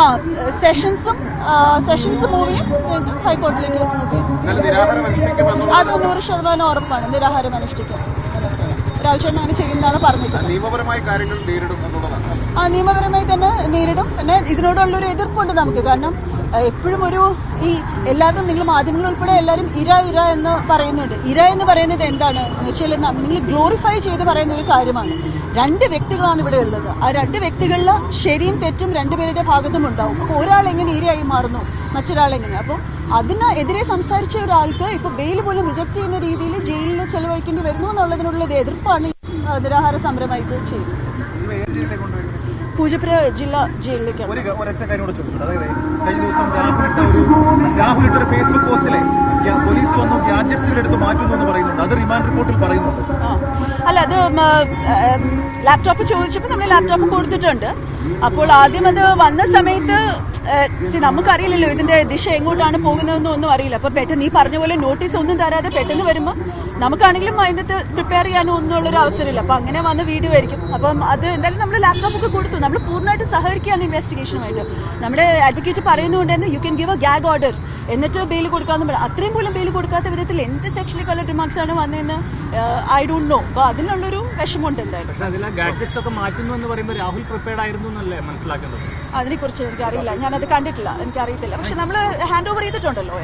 ആ സെഷൻസും സെഷൻസ് മൂവിയും വീണ്ടും ഹൈക്കോടതിയിലേക്ക് അത് നൂറ് ശതമാനം ഉറപ്പാണ്. നിരാഹാരം അനുഷ്ഠിക്കും. രാജേട്ടൻ അങ്ങനെ ചെയ്യുന്നതാണ് പറഞ്ഞത് നിയമപരമായ കാര്യങ്ങൾ നേരിടും എന്നുള്ളതാണ്. ആ നിയമപരമായി തന്നെ നേരിടും. പിന്നെ ഇതിനോടുള്ളൊരു എതിർപ്പുണ്ട് നമുക്ക്. കാരണം എപ്പോഴും ഒരു ഈ എല്ലാവരും നിങ്ങൾ മാധ്യമങ്ങൾ ഉൾപ്പെടെ എല്ലാവരും ഇര ഇര എന്ന് പറയുന്നുണ്ട്. ഇര എന്ന് പറയുന്നത് എന്താണ്? എന്ന് വെച്ചാൽ നിങ്ങൾ ഗ്ലോറിഫൈ ചെയ്ത് പറയുന്ന ഒരു കാര്യമാണ്. രണ്ട് വ്യക്തികളാണ് ഇവിടെ ഉള്ളത്. ആ രണ്ട് വ്യക്തികളിൽ ശരിയും തെറ്റും രണ്ടുപേരുടെ ഭാഗത്തും ഉണ്ടാവും. അപ്പോൾ ഒരാൾ എങ്ങനെ ഇരയായി മാറുന്നു? മറ്റൊരാളെങ്ങനെ അപ്പം അപ്പോൾ അതിന് എതിരെ സംസാരിച്ച ഒരാൾക്ക് ഇപ്പോൾ ബെയിൽ പോലും റിജക്റ്റ് ചെയ്യുന്ന രീതിയിൽ ജയിലിൽ ചെലവഴിക്കേണ്ടി വരുന്നു എന്നുള്ളതിനുള്ള ഒരു എതിർപ്പാണ് നിരാഹാര സമരമായിട്ട് ചെയ്തു. പൂജപ്പുര ജില്ലാ ജയിലിലേക്കാണ്. ഒരു ഒരൊറ്റ കാര്യം കൂടെ ചോദിച്ചു അതായത് കഴിഞ്ഞ ദിവസം രാഹുലിട്ട ഒരു രാഹുലിട്ട ഒരു ഫേസ്ബുക്ക് പോസ്റ്റിലെ പോലീസ് വന്നു ഗാഡ്ജറ്റ്സുകൾ എടുത്ത് മാറ്റുന്നു എന്ന് പറയുന്നുണ്ട്. അത് റിമാൻഡ് റിപ്പോർട്ടിൽ പറയുന്നുണ്ട്. അല്ല അത് ലാപ്ടോപ്പ് ചോദിച്ചപ്പോൾ നമ്മൾ ലാപ്ടോപ്പ് കൊടുത്തിട്ടുണ്ട്. അപ്പോൾ ആദ്യം അത് വന്ന സമയത്ത് നമുക്കറിയില്ലല്ലോ ഇതിന്റെ ദിശ എങ്ങോട്ടാണ് പോകുന്നതെന്നും ഒന്നും അറിയില്ല. അപ്പൊ പെട്ടെന്ന് നീ പറഞ്ഞ പോലെ നോട്ടീസ് ഒന്നും തരാതെ പെട്ടെന്ന് വരുമ്പോൾ നമുക്കാണെങ്കിലും അതിനകത്ത് പ്രിപ്പയർ ചെയ്യാനോ ഉള്ളൊരു അവസരമില്ല. അപ്പൊ അങ്ങനെ വന്ന വീഡിയോ ആയിരിക്കും. അപ്പം അത് എന്തായാലും നമ്മൾ ലാപ്ടോപ്പ് ഒക്കെ കൊടുത്തു. നമ്മൾ പൂർണമായിട്ട് സഹകരിക്കുകയാണ് ഇൻവെസ്റ്റിഗേഷനുമായിട്ട് നമ്മുടെ advocate പറയുന്നുണ്ടെന്ന് you can give a gag order എന്നിട്ട് ബെയിൽ കൊടുക്കാന്ന് പറയാം അത്രയും പോലും ബെയിൽ കൊടുക്കാത്ത വിധത്തിൽ എന്ത് സെക്ഷനിലേക്കുള്ള റിമാർക്സ് ആണ് വന്നതെന്ന് ഐ ഡോണ്ട് നോ അപ്പൊ അതിനുള്ളൊരു വിഷമമുണ്ട് എന്തായാലും. രാഹുൽ പ്രിപ്പയർഡ് ആയിരുന്നു എന്നല്ലേ മനസ്സിലാക്കുന്നത് അതിനെക്കുറിച്ച് എനിക്കറിയില്ല. ഞാനത് കണ്ടിട്ടില്ല. എനിക്കറിയത്തില്ല. പക്ഷെ നമ്മൾ ഹാൻഡ് ഓവർ ചെയ്തിട്ടുണ്ടല്ലോ.